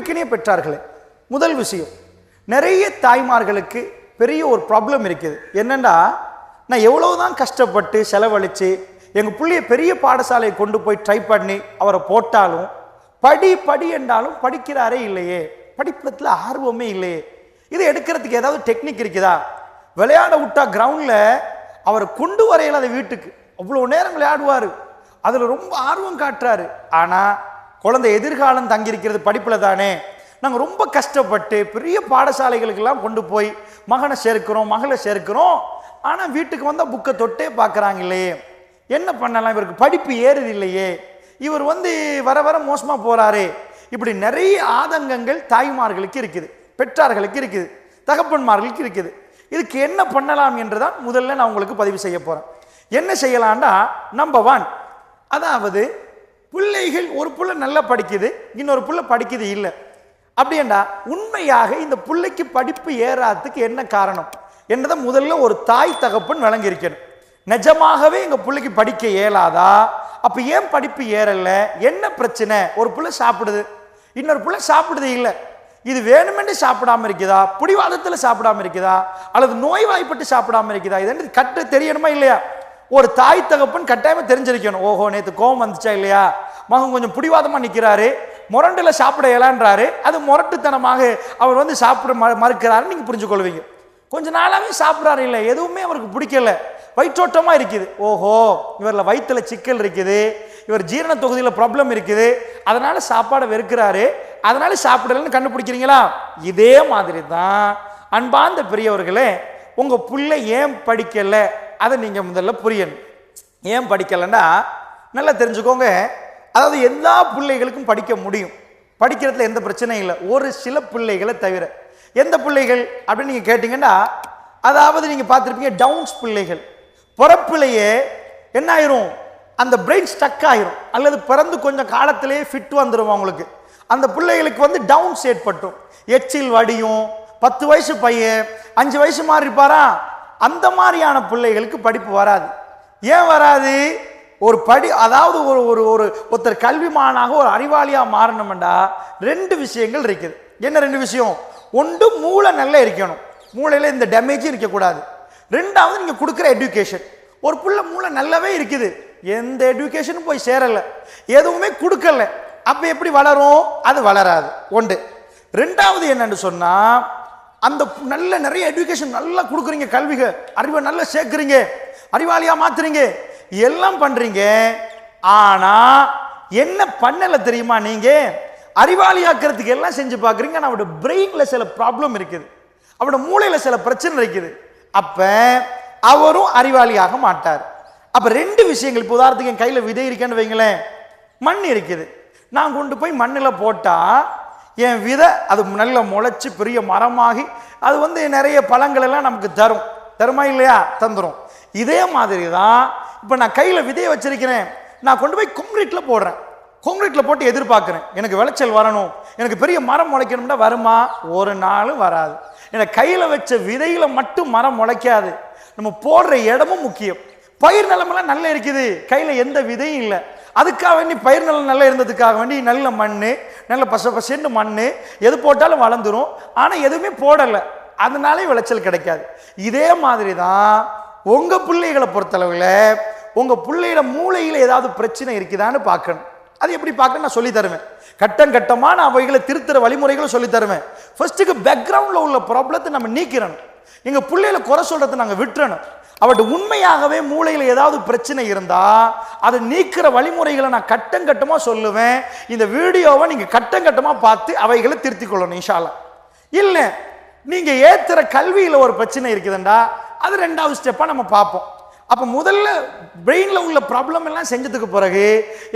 அன்பிக்கினிய பெற்றார்களே. முதல் விஷயம் நிறைய தாய்மார்களுக்கு பெரிய ஒரு ப்ராப்ளம் இருக்குது. என்னென்னா நான் எவ்வளவுதான் கஷ்டப்பட்டு செலவழித்து எங்கள் பிள்ளைய பெரிய பாடசாலையை கொண்டு போய் ட்ரை பண்ணி அவரை போட்டாலும் படி படி என்றாலும் படிக்கிறாரே இல்லையே. படிப்பத்தில் ஆர்வமே இல்லையே. இதை எடுக்கிறதுக்கு ஏதாவது டெக்னிக் இருக்குதா? விளையாட விட்டா கிரவுண்டில் அவரை கொண்டு வரையில அதை வீட்டுக்கு. அவ்வளோ நேரம் விளையாடுவார். அதில் ரொம்ப ஆர்வம் காட்டுறாரு. ஆனால் குழந்தை எதிர்காலம் தங்கியிருக்கிறது படிப்பில் தானே. நாங்கள் ரொம்ப கஷ்டப்பட்டு பெரிய பாடசாலைகளுக்கெல்லாம் கொண்டு போய் மகனை சேர்க்கிறோம் மகளை சேர்க்கிறோம். ஆனால் வீட்டுக்கு வந்தால் புக்கை தொட்டே பார்க்குறாங்க இல்லையே என்ன பண்ணலாம்? இவருக்கு படிப்பு ஏறுது இல்லையே. இவர் வந்து வர வர மோசமாக போகிறாரே இப்படி நிறைய ஆதங்கங்கள் தாய்மார்களுக்கு இருக்குது பெற்றார்களுக்கு இருக்குது தகப்பன்மார்களுக்கு இருக்குது. இதுக்கு என்ன பண்ணலாம் என்று தான் முதல்ல நான் உங்களுக்கு பதிவு செய்ய போகிறேன் என்ன செய்யலாம்னா நம்பர் ஒன் அதாவது பிள்ளைகள் ஒரு புள்ள நல்லா படிக்குது இன்னொரு புள்ள படிக்குது இல்லை. அப்படியேண்டா உண்மையாக இந்த பிள்ளைக்கு படிப்பு ஏறாததுக்கு என்ன காரணம்? என்றதை முதல்ல ஒரு தாய் தகப்பன் விளங்கியிருக்கணும். நிஜமாகவே எங்கள் பிள்ளைக்கு படிக்க இயலாதா அப்போ ஏன் படிப்பு ஏறலை? என்ன பிரச்சனை? ஒரு புள்ள சாப்பிடுது. இன்னொரு பிள்ளை சாப்பிடுது இல்லை. இது வேணுமென்று சாப்பிடாம இருக்குதா? பிடிவாதத்தில் சாப்பிடாம இருக்குதா? அல்லது நோய்வாய்ப்பட்டு சாப்பிடாம இருக்குதா? இது கட்டு தெரியணுமா இல்லையா? ஒரு தாய் தகப்பன் கட்டாயமா தெரிஞ்சிருக்கணும். ஓஹோ நேத்து கோவம் வந்துச்சா இல்லையா? மகன் கொஞ்சம் பிடிவாதமா நிக்கிறாரு. முரண்டுல சாப்பிட இயலான்றாரு. அது முரட்டுத்தனமாக அவர் வந்து சாப்பிட ம மறுக்கிறாரு. நீங்க புரிஞ்சுக்கொள்வீங்க. கொஞ்ச நாளாவே சாப்பிட்றாரு இல்லை. எதுவுமே அவருக்கு பிடிக்கல. வயிற்றோட்டமாக இருக்குது. ஓஹோ இவரில் வயிற்றுல சிக்கல் இருக்குது. இவர் ஜீரண தொகுதியில் ப்ராப்ளம் இருக்குது. அதனால சாப்பாடை வெறுக்கிறாரு. அதனால சாப்பிடலன்னு கண்டுபிடிக்கிறீங்களா? இதே மாதிரி தான் அன்பார்ந்த பெரியவர்களே உங்கள் பிள்ளை ஏன் படிக்கலை? அதை நீங்கள் முதல்ல புரியணும். ஏன் படிக்கலைன்னா நல்லா தெரிஞ்சுக்கோங்க. அதாவது எல்லா பிள்ளைகளுக்கும் படிக்க முடியும். படிக்கிறதுல எந்த பிரச்சனையும் இல்லை. ஒரு சில பிள்ளைகளை தவிர. எந்த பிள்ளைகள் அப்படின்னு நீங்கள் கேட்டிங்கன்னா அதாவது நீங்கள் பார்த்துருப்பீங்க டவுன்ஸ் பிள்ளைகள். பிறப்பிலேயே என்ன ஆயிரும் அந்த பிரெயின் ஸ்டக் ஆயிரும். அல்லது பிறந்து கொஞ்சம் காலத்திலேயே ஃபிட் வந்துடும் அவங்களுக்கு. அந்த பிள்ளைகளுக்கு வந்து டவுன்ஸ் ஏற்பட்டும். எச்சில் வடியும். பத்து வயசு பையன் அஞ்சு வயசு மாதிரி இருப்பாரா? அந்த மாதிரியான பிள்ளைகளுக்கு படிப்பு வராது. ஏன் வராது? ஒரு படி அதாவது ஒரு ஒரு ஒரு ஒருத்தர் கல்விமானாக ஒரு அறிவாளியாக மாறணும்டா ரெண்டு விஷயங்கள் இருக்குது. என்ன ரெண்டு விஷயம்? ஒன்று மூளை நல்லா இருக்கணும். மூளையில் இந்த டேமேஜும் இருக்கக்கூடாது. ரெண்டாவது நீங்கள் கொடுக்குற எஜுகேஷன் ஒரு புள்ள மூளை நல்லாவே இருக்குது. எந்த எஜுகேஷனும் போய் சேரலை. எதுவுமே கொடுக்கல. அப்போ எப்படி வளரும்? அது வளராது. ஒன்று. ரெண்டாவது என்னன்னு சொன்னால் அந்த நல்ல நிறைய எஜுகேஷன் நல்லா கொடுக்குறீங்க கல்விக. அறிவை நல்லா சேர்க்குறீங்க. அறிவாளியா மாத்துறீங்க. எல்லாம் பண்றீங்க. ஆனா என்ன பண்ணல தெரியுமா நீங்க? அறிவாளியாக்குறதுக்கு எல்லாம் செஞ்சு பார்க்குறீங்க. ஆனால் அவட பிரெயின்ல சில ப்ராப்ளம் இருக்குது. அவரோட மூளையில சில பிரச்சனை இருக்குது. அப்ப அவரும் அறிவாளியாக மாட்டார். அப்ப ரெண்டு விஷயங்கள் இப்போ உதாரணத்துக்கு என் கையில விதை இருக்கேன்னு வைங்களேன். மண் இருக்குது. நான் கொண்டு போய் மண்ணில் போட்டால் என் விதை அது நல்ல முளைச்சி பெரிய மரமாகி அது வந்து நிறைய பழங்கள் எல்லாம் நமக்கு தரும். தருமா இல்லையா? தந்துடும் இதே மாதிரி தான் இப்போ நான் கையில் விதையை வச்சிருக்கிறேன். நான் கொண்டு போய் கொங்கிரீட்டில் போடுறேன். கொங்கிரீட்டில் போட்டு எதிர்பார்க்குறேன். எனக்கு விளைச்சல் வரணும். எனக்கு பெரிய மரம் முளைக்கணும்னா வருமா? ஒரு நாளும் வராது. எனக்கு கையில் வச்ச விதையில் மட்டும் மரம் முளைக்காது. நம்ம போடுற இடமும் முக்கியம். பயிர் நிலமெல்லாம் நல்லா இருக்குது. கையில் எந்த விதையும் இல்லை. அதுக்காக வேண்டி பயிர் நிலம் நல்லா இருந்ததுக்காக வேண்டி நல்ல மண் நல்ல பச பசன்னு மண் எது போட்டாலும் வளர்ந்துரும். ஆனால் எதுவுமே போடலை. அதனாலே விளைச்சல் கிடைக்காது. இதே மாதிரி தான் உங்கள் பிள்ளைகளை பொறுத்தளவில் உங்கள் பிள்ளையோட மூளையில் ஏதாவது பிரச்சனை இருக்குதான்னு பார்க்கணும். அது எப்படி பார்க்க நான் சொல்லி தருவேன். கட்டம் கட்டமாக நான் அவைகளை திருத்துற வழிமுறைகளை சொல்லி தருவேன். ஃபர்ஸ்ட்டுக்கு பேக்ரவுண்டில் உள்ள ப்ராப்ளத்தை நம்ம நீக்கிறணும் எங்கள் பிள்ளைகளை குறை சொல்கிறத நாங்கள் விட்டுறணும். அவட்ட உண்மையாகவே மூளையில் ஏதாவது பிரச்சனை இருந்தா அதை நீக்கிற வழிமுறைகளை நான் கட்டம் கட்டமாக சொல்லுவேன். இந்த வீடியோவை நீங்கள் கட்டம் கட்டமாக பார்த்து அவைகளை திருத்திக் கொள்ளணும் இஷாலா இல்லை நீங்க ஏத்துற கல்வியில ஒரு பிரச்சனை இருக்குதுண்டா அது ரெண்டாவது ஸ்டெப்பா நம்ம பார்ப்போம். அப்ப முதல்ல பிரெயின்ல உள்ள ப்ராப்ளம் எல்லாம் செஞ்சதுக்கு பிறகு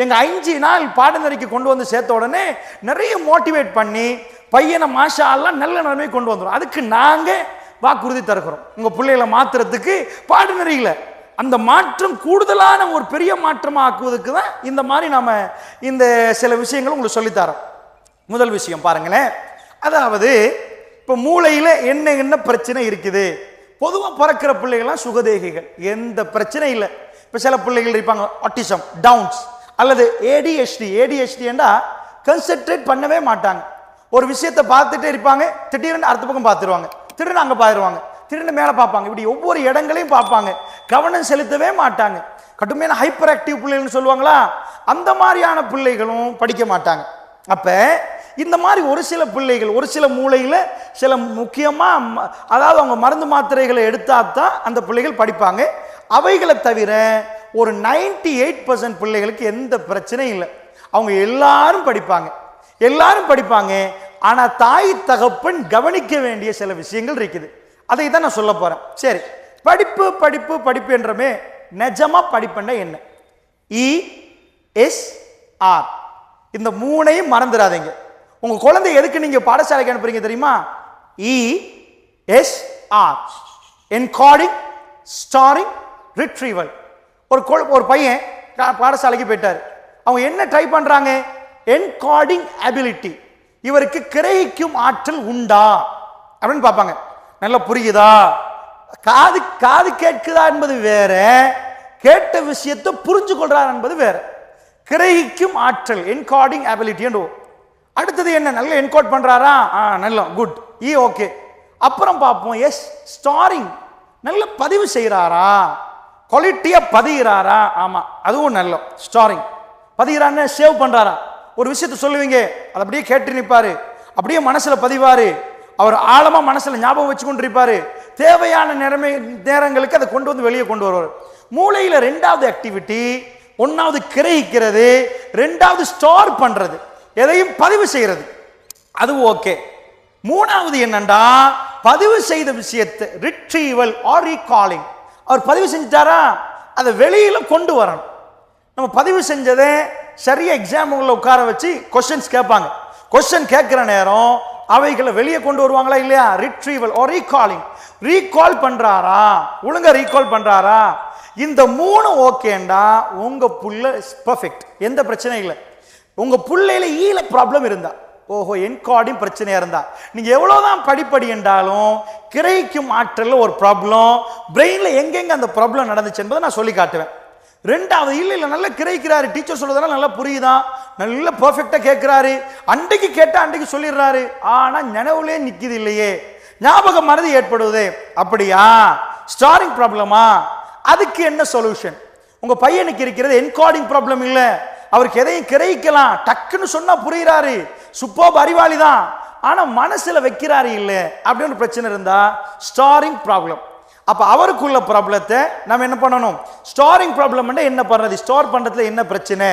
எங்க அஞ்சு நாள் பாடநெறிக்கு கொண்டு வந்து சேர்த்த உடனே நிறைய மோட்டிவேட் பண்ணி பையனை மாஷா எல்லாம் நல்ல நிலைமை கொண்டு வந்துடும் அதுக்கு நாங்கள் வாக்குறுதி தருகிறோம். உங்கள் பிள்ளைகளை மாற்றுறதுக்கு பாடநெறியில. அந்த மாற்றம் கூடுதலான ஒரு பெரிய மாற்றமாக ஆக்குவதற்கு தான் இந்த மாதிரி நாம் இந்த சில விஷயங்களும் உங்களுக்கு சொல்லித்தரோம். முதல் விஷயம் பாருங்களேன். அதாவது இப்போ மூளையில் என்ன என்ன பிரச்சனை இருக்குது? பொதுவாக பிறக்கிற பிள்ளைகள்லாம் சுகதேகிகள். எந்த பிரச்சனையும் இல்லை. இப்போ சில பிள்ளைகள் இருப்பாங்க ஆட்டிசம் டவுன்ஸ் அல்லது ஏடிஹெச்டி ஏடிஹெச்டின்னா கன்சென்ட்ரேட் பண்ணவே மாட்டாங்க. ஒரு விஷயத்தை பார்த்துட்டே இருப்பாங்க திடீர்னு அடுத்த பக்கம் பார்த்துருவாங்க. திருடன் அங்கே பாருவாங்க. திடீர்னு மேலே பார்ப்பாங்க. இப்படி ஒவ்வொரு இடங்களையும் பார்ப்பாங்க. கவனம் செலுத்தவே மாட்டாங்க. கடுமையான ஹைப்பர் ஆக்டிவ் பிள்ளைகள்னு சொல்லுவாங்களா? அந்த மாதிரியான பிள்ளைகளும் படிக்க மாட்டாங்க. அப்போ இந்த மாதிரி ஒரு சில பிள்ளைகள் ஒரு சில மூளையில் சில முக்கியமாக அதாவது அவங்க மருந்து மாத்திரைகளை எடுத்தால் தான் அந்த பிள்ளைகள் படிப்பாங்க. அவைகளை தவிர ஒரு 98% எயிட் பர்சன்ட் பிள்ளைகளுக்கு எந்த பிரச்சனையும் இல்லை. அவங்க எல்லாரும் படிப்பாங்க. எல்லாரும் படிப்பாங்க. ஆனால் தாய் தகப்பன் கவனிக்க வேண்டிய சில விஷயங்கள் இருக்குது. அதை தான் நான் சொல்ல போகிறேன் சரி படிப்பு படிப்பு படிப்பு என்றமே நிஜமாக படிப்புன்னா என்ன? இ எஸ் ஆர் இந்த மூணையும் மறந்துடாதீங்க. உங்கள் குழந்தை எதுக்கு நீங்கள் பாடசாலைக்கு அனுப்புறீங்க தெரியுமா? E S R encoding storing retrieval ஒரு கொ- ஒரு பையன் பாடசாலைக்கு போயிட்டார். அவங்க என்ன ட்ரை பண்ணுறாங்க என்கார்டிங் அபிலிட்டி இவருக்கு கிரகிக்கும் ஆற்றல் உண்டா? அப்படின்னு பார்ப்பாங்க. நல்லா புரியுதா? காது காது கேட்குதா என்பது வேற கேட்ட விஷயத்தை புரிஞ்சு கொள்றார் என்பது வேற. கிரகிக்கும் ஆற்றல் என்கார்டிங் அபிலிட்டி அடுத்தது என்ன? நல்ல என்கோட் பண்ணுறாரா ஆ நல்ல குட் ஈ ஓகே அப்புறம் பார்ப்போம். எஸ் ஸ்டாரிங் நல்ல பதிவு செய்கிறாரா? குவாலிட்டியாக பதிகிறாரா? ஆமாம் அதுவும் நல்ல ஸ்டாரிங் பதிகிறான்னு சேவ் பண்ணுறாரா ஒரு விஷயத்த சொல்லுவீங்க. அதை அப்படியே கேட்டு நிற்பாரு. அப்படியே மனசில் பதிவாரு. அவர் ஆழமாக மனசில் ஞாபகம் வச்சு கொண்டு இருப்பாரு தேவையான நிலைமை நேரங்களுக்கு அதை கொண்டு வந்து வெளியே கொண்டு வருவார். மூளையில் ரெண்டாவது ஆக்டிவிட்டி ஒன்றாவது கிரகிக்கிறது ரெண்டாவது ஸ்டோர் பண்ணுறது எதையும் பதிவு செய்கிறது அது ஓகே மூணாவது என்னண்டா? பதிவு செய்த விஷயத்தை ரிட்ரீவல் ஆர் ரீகாலிங் அவர் பதிவு செஞ்சிட்டாரா? அதை வெளியில் கொண்டு வரணும். நம்ம பதிவு செஞ்சதை சரியா எக்ஸாம் உங்களை உட்கார வச்சு கொஷின்ஸ் கேட்பாங்க. கொஷின் கேட்குற நேரம் அவைகளை வெளியே கொண்டு வருவாங்களா இல்லையா? ரிட்ரீவல் ஓ ரீகாலிங் ரீகால் பண்ணுறாரா ஒழுங்கா ரீகால் பண்ணுறாரா இந்த மூணு ஓகேண்டா உங்கள் புள்ள பர்ஃபெக்ட் எந்த பிரச்சனையும் இல்லை. உங்கள் பிள்ளையில ஈல ப்ராப்ளம் இருந்தா. ஓஹோ என்கார்டும் பிரச்சனையாக இருந்தா. நீங்கள் எவ்வளோதான் படிப்படி என்றாலும் கிரைக்கும் ஆற்றல்ல ஒரு ப்ராப்ளம் பிரெயினில் எங்கெங்கே அந்த ப்ராப்ளம் நடந்துச்சு என்பதை நான் சொல்லி காட்டுவேன். ரெண்டாவது இல்லை இல்லை நல்லா கிரைக்கிறாரு. டீச்சர் சொல்றதெல்லாம் நல்லா புரியுதா? நல்ல பர்ஃபெக்டாக கேட்குறாரு அன்றைக்கு கேட்டால் அன்றைக்கு சொல்லிடுறாரு. ஆனால் நினைவுலே நிற்கிது இல்லையே. ஞாபக மறதி ஏற்படுவது. அப்படியா? ஸ்டாரிங் ப்ராப்ளமா அதுக்கு என்ன சொல்யூஷன் உங்கள் பையனுக்கு இருக்கிறது என்கார்டிங் ப்ராப்ளம் இல்லை. அவருக்கு எதையும் கிரகிக்கலாம் டக்குன்னு சொன்னால் புரிகிறாரு சூப்பர் அறிவாளி தான். ஆனால் மனசில் வைக்கிறாரு இல்லை. அப்படின்னு பிரச்சனை இருந்தால் ஸ்டாரிங் ப்ராப்ளம் அப்போ அவருக்குள்ள ப்ராப்ளத்தை நம்ம என்ன பண்ணணும்? ஸ்டோரிங் ப்ராப்ளம் என்ன பண்ணுறது ஸ்டோர் பண்ணுறதுல என்ன பிரச்சனை?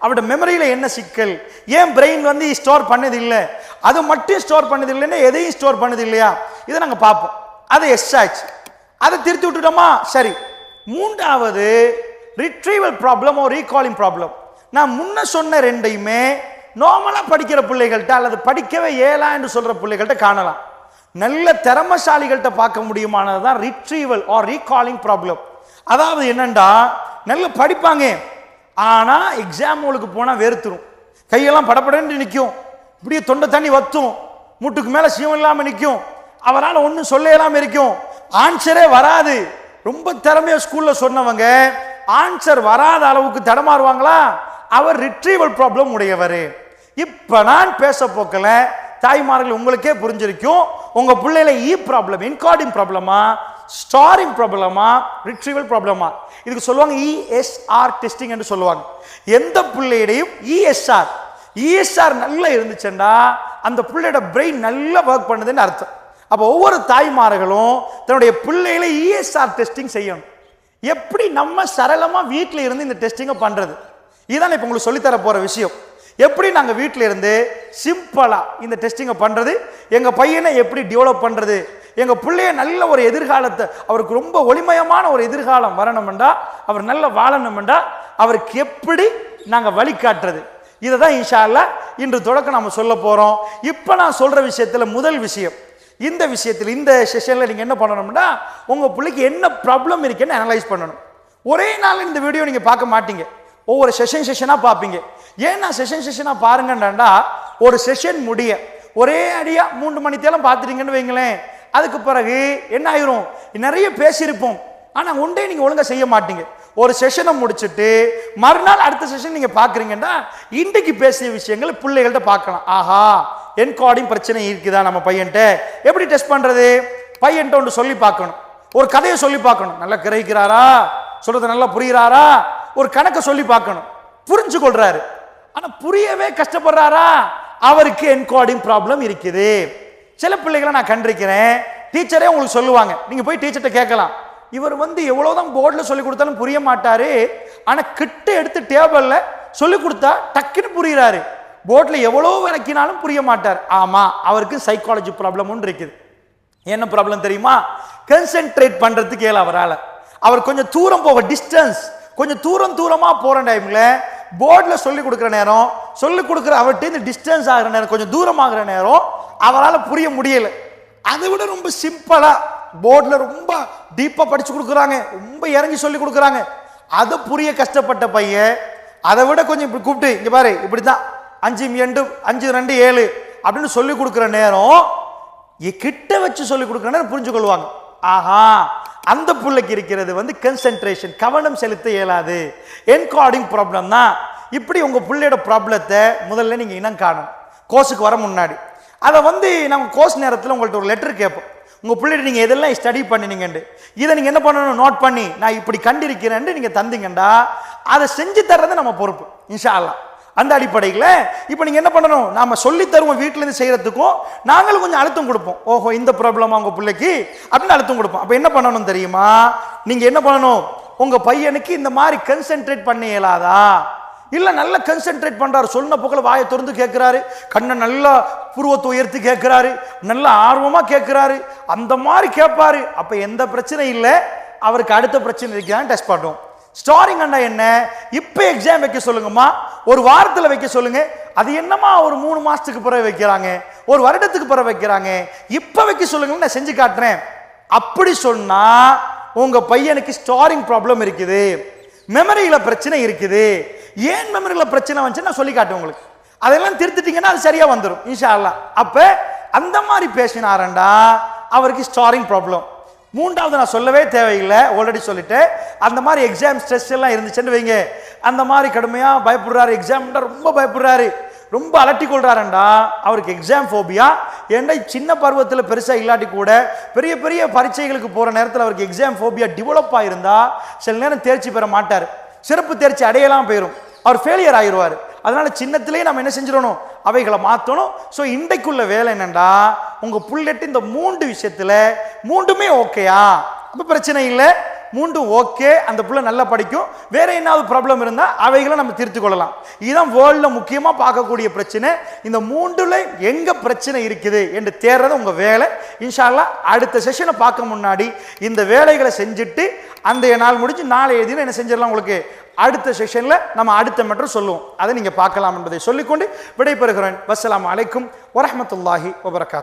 அவரோட மெமரியில் என்ன சிக்கல்? ஏன் பிரெயின் வந்து ஸ்டோர் பண்ணது இல்லை அது மட்டும் ஸ்டோர் பண்ணது இல்லைன்னா எதையும் ஸ்டோர் பண்ணது இல்லையா இதை நாங்கள் பார்ப்போம். அது எஸ் ஆச்சு. அதை திருத்தி விட்டுட்டோமா? சரி. மூன்றாவது ரிட்ரீவல் ப்ராப்ளம் ஒரு ரீகாலிங் ப்ராப்ளம் நான் முன்ன சொன்ன ரெண்டையுமே நார்மலாக படிக்கிற பிள்ளைகள்கிட்ட அல்லது படிக்கவே ஏலா என்று சொல்கிற பிள்ளைகள்கிட்ட காணலாம். நல்ல திறமசாலிகள்கிட்ட பார்க்க முடியுமானது தான் ரிட்ரீவல் ஆர் ரீகாலிங் ப்ராப்ளம் அதாவது என்னென்னா நல்ல படிப்பாங்க. ஆனால் எக்ஸாம் ஹாலுக்கு போனால் வெறுத்துரும் கையெல்லாம் படபடன்னு நிற்கும் இப்படியே தொண்டை தண்ணி வத்தும். முட்டுக்கு மேலே சீவம் இல்லாமல் நிற்கும் அவரால் ஒன்றும் சொல்ல இல்லாமல் இருக்கும். ஆன்சரே வராது. ரொம்ப திறமையாக ஸ்கூலில் சொன்னவங்க ஆன்சர் வராத அளவுக்கு தடமாறுவாங்களா? அவர் ரிட்ரீவல் ப்ராப்ளம் உடையவர். இப்போ நான் பேச போக்கல தாய்மார்கள் உங்களுக்கே புரிஞ்சிருக்கும். உங்க பிள்ளையில இ ப்ராப்ளம் இன்கார்டிங் ப்ராப்ளமா ஸ்டாரிங் ப்ராப்ளமா ரிட்ரீவல் ப்ராப்ளமா இதுக்கு சொல்லுவாங்க இஎஸ்ஆர் டெஸ்டிங் என்று சொல்லுவாங்க. எந்த பிள்ளையிடையும் இஎஸ்ஆர் இஎஸ்ஆர் நல்லா இருந்துச்சுன்னா அந்த பிள்ளையோட பிரெயின் நல்லா ஒர்க் பண்ணுதுன்னு அர்த்தம். அப்போ ஒவ்வொரு தாய்மார்களும் தன்னுடைய பிள்ளைகளை இஎஸ்ஆர் டெஸ்டிங் செய்யணும். எப்படி நம்ம சரளமாக வீட்டில் இருந்து இந்த டெஸ்டிங்கை பண்ணுறது இதுதான் இப்போ உங்களுக்கு சொல்லித்தர போகிற விஷயம். எப்படி நாங்கள் வீட்டில் இருந்து சிம்பிளாக இந்த டெஸ்டிங்கை பண்ணுறது எங்கள் பையனை எப்படி டெவலப் பண்ணுறது எங்கள் பிள்ளைய நல்ல ஒரு எதிர்காலத்தை அவருக்கு ரொம்ப ஒளிமயமான ஒரு எதிர்காலம் வரணும்டா அவர் நல்ல வாழணும்டா அவருக்கு எப்படி நாங்கள் வழிகாட்டுறது இதை தான் இன்ஷா இன்று தொடக்கம் நம்ம சொல்ல போகிறோம் இப்போ நான் சொல்கிற விஷயத்தில் முதல் விஷயம் இந்த விஷயத்தில் இந்த செஷனில் நீங்கள் என்ன பண்ணணும்னா உங்கள் பிள்ளைக்கு என்ன ப்ராப்ளம் இருக்குன்னு அனலைஸ் பண்ணணும். ஒரே நாள் இந்த வீடியோ நீங்கள் பார்க்க மாட்டீங்க. ஒவ்வொரு செஷன் செஷனாக பார்ப்பீங்க. ஏன் நான் செஷன் செஷனாக பாருங்கண்டாண்டா ஒரு செஷன் முடிய ஒரே அடியாக மூன்று மணி தேலம் பார்த்துட்டீங்கன்னு வைங்களேன் அதுக்கு பிறகு என்ன ஆயிரும்? நிறைய பேசியிருப்போம். ஆனால் ஒன்றே நீங்கள் ஒழுங்காக செய்ய மாட்டீங்க. ஒரு செஷனை முடிச்சுட்டு மறுநாள் அடுத்த செஷன் நீங்கள் பார்க்குறீங்கன்னா இன்றைக்கு பேசிய விஷயங்கள் பிள்ளைகள்கிட்ட பார்க்கலாம். ஆஹா என்கார்டிங் பிரச்சனை இருக்குதா நம்ம பையன்ட்ட? எப்படி டெஸ்ட் பண்ணுறது பையன்ட்ட ஒன்று சொல்லி பார்க்கணும். ஒரு கதையை சொல்லி பார்க்கணும். நல்லா கிரகிக்கிறாரா? சொல்றது நல்லா புரிகிறாரா ஒரு கணக்கை சொல்லி பார்க்கணும். புரிஞ்சு கொள்றாரு ஆனா புரியவே கஷ்டப்படுறாரா? அவருக்கு என்கோடிங் ப்ராப்ளம் இருக்குது. சில பிள்ளைகளை நான் கண்டிருக்கிறேன். டீச்சரே உங்களுக்கு சொல்லுவாங்க. நீங்க போய் டீச்சர்கிட்ட கேட்கலாம். இவர் வந்து எவ்வளவுதான் போர்டில் சொல்லி கொடுத்தாலும் புரிய மாட்டாரு. ஆனா கிட்ட எடுத்து டேபிள்ல சொல்லி கொடுத்தா டக்குன்னு புரியுறாரு. போர்டில் எவ்வளோ விளக்கினாலும் புரிய மாட்டார். ஆமாம் அவருக்கு சைக்காலஜி ப்ராப்ளம் ஒன்று இருக்குது. என்ன ப்ராப்ளம் தெரியுமா? கன்சென்ட்ரேட் பண்ணுறதுக்கு ஏல அவரால். அவர் கொஞ்சம் தூரம் போக டிஸ்டன்ஸ் கொஞ்சம் தூரம் தூரமாக போகிற டைமில் போர்டில் சொல்லி கொடுக்குற நேரம் சொல்லி கொடுக்குற அவர்கிட்ட இந்த டிஸ்டன்ஸ் ஆகிற நேரம் கொஞ்சம் தூரம் ஆகிற நேரம் அவரால் புரிய முடியலை. அதை விட ரொம்ப சிம்பிளாக போர்டில் ரொம்ப டீப்பாக படித்து கொடுக்குறாங்க. ரொம்ப இறங்கி சொல்லி கொடுக்குறாங்க. அதை புரிய கஷ்டப்பட்ட பையன் அதை விட கொஞ்சம் இப்படி கூப்பிட்டு இங்கே பாரு இப்படிதான் அஞ்சு எண்டு அஞ்சு ரெண்டு ஏழு அப்படின்னு சொல்லி கொடுக்குற நேரம் கிட்ட வச்சு சொல்லி நேரம் புரிஞ்சு கொள்வாங்க ஆஹா அந்த புள்ளைக்கு இருக்கிறது வந்து கன்சென்ட்ரேஷன் கவனம் செலுத்த இயலாது. என்கார்டிங் ப்ராப்ளம் தான். இப்படி உங்கள் பிள்ளையோட ப்ராப்ளத்தை முதல்ல நீங்கள் இனம் காணும். கோர்ஸுக்கு வர முன்னாடி. அதை வந்து நம்ம கோர்ஸ் நேரத்தில் உங்கள்கிட்ட ஒரு லெட்டர் கேட்போம். உங்கள் பிள்ளைகிட்ட நீங்கள் எதெல்லாம் ஸ்டடி பண்ணினீங்கன்ட்டு. இதை நீங்கள் என்ன பண்ணணும்? நோட் பண்ணி நான் இப்படி கண்டிருக்கிறேன்ட்டு நீங்கள் தந்தீங்கண்டா அதை செஞ்சு தர்றது நம்ம பொறுப்பு. இன்ஷா அல்லாம் அந்த அடிப்படையில் இப்போ நீங்கள் என்ன பண்ணணும்? நாம சொல்லி தருவோம் வீட்டிலேருந்து செய்கிறதுக்கும் நாங்களும் கொஞ்சம் அழுத்தம் கொடுப்போம். ஓஹோ இந்த ப்ராப்ளமா உங்கள் பிள்ளைக்கு அப்படின்னு அழுத்தம் கொடுப்போம். அப்போ என்ன பண்ணணும் தெரியுமா? நீங்கள் என்ன பண்ணணும்? உங்கள் பையனுக்கு இந்த மாதிரி கன்சென்ட்ரேட் பண்ண இயலாதா? இல்லை நல்லா கன்சென்ட்ரேட் பண்ணுறாரு சொன்ன போக்கில் வாயை திறந்து கேட்குறாரு. கண்ணை நல்லா புருவத்தை உயர்த்தி கேட்குறாரு. நல்லா ஆர்வமாக கேட்குறாரு. அந்த மாதிரி கேட்பாரு. அப்போ எந்த பிரச்சனையும் இல்லை. அவருக்கு அடுத்த பிரச்சனை இருக்கான்னு டெஸ்ட் பண்ணுவோம். ஸ்டாரிங் அண்டா என்ன? இப்போ எக்ஸாம் வைக்க சொல்லுங்கம்மா. ஒரு வாரத்தில் வைக்க சொல்லுங்க. அது என்னம்மா ஒரு மூணு மாசத்துக்கு பிறகு வைக்கிறாங்க? ஒரு வருடத்துக்கு பிறகு வைக்கிறாங்க? இப்போ வைக்க சொல்லுங்கன்னு நான் செஞ்சு காட்டுறேன். அப்படி சொன்னா உங்க பையனுக்கு ஸ்டாரிங் ப்ராப்ளம் இருக்குது. மெமரியில பிரச்சனை இருக்குது. ஏன் மெமரியில பிரச்சனை வந்துச்சு? நான் சொல்லி காட்டுவேன் உங்களுக்கு. அதெல்லாம் திருத்திட்டீங்கன்னா அது சரியா வந்துடும் இன்ஷா அல்லாஹ் அப்ப அந்த மாதிரி பேசினாரண்டா அவருக்கு ஸ்டாரிங் ப்ராப்ளம் மூன்றாவது நான் சொல்லவே தேவையில்லை. ஆல்ரெடி சொல்லிட்டு அந்த மாதிரி எக்ஸாம் ஸ்ட்ரெஸ் எல்லாம் இருந்துச்சுன்னு வைங்க. அந்த மாதிரி கடுமையாக பயப்படுறாரு. எக்ஸாம்னா ரொம்ப பயப்படுறாரு. ரொம்ப அலட்டி கொள்றாருண்டா அவருக்கு எக்ஸாம் ஃபோபியா ஏன்னா சின்ன பருவத்தில் பெருசாக இல்லாட்டி கூட பெரிய பெரிய பரீட்சைகளுக்கு போகிற நேரத்தில் அவருக்கு எக்ஸாம் ஃபோபியா டெவலப் ஆகிருந்தா சில நேரம் தேர்ச்சி பெற மாட்டார். சிறப்பு தேர்ச்சி அடையலாம் போயிடும் அவர் ஃபெயிலியர் ஆயிடுவார் அதனால சின்னத்திலேயே நம்ம என்ன செஞ்சிடணும்? அவைகளை மாற்றணும் ஸோ இன்றைக்குள்ள வேலை என்னென்னா உங்கள் புள்ளட்டு இந்த மூன்று விஷயத்தில் மூன்றுமே ஓகேயா அப்போ பிரச்சனை இல்லை. மூன்றும் ஓகே அந்த பிள்ளை நல்லா படிக்கும். வேற என்னாவது ப்ராப்ளம் இருந்தால் அவைகளை நம்ம தீர்த்து கொள்ளலாம். இதுதான் வேர்ல்டில் முக்கியமாக பார்க்கக்கூடிய பிரச்சனை. இந்த மூன்றுல எங்கே பிரச்சனை இருக்குது என்று தேர்றது உங்கள் வேலை. இன்ஷா அல்லாஹ் அடுத்த செஷனை பார்க்க முன்னாடி இந்த வேலைகளை செஞ்சுட்டு அந்த நாள் முடிஞ்சு நாளைய தினம் என்ன செஞ்சிடலாம் உங்களுக்கு? அடுத்த செஷனில் நம்ம அடுத்த மட்டும் சொல்லுவோம். அதை நீங்கள் பார்க்கலாம் என்பதை சொல்லிக்கொண்டு விடைபெறுகிறேன். வசலாம் அலைக்கும் வரமத்துல்லாஹி வபரகாத்.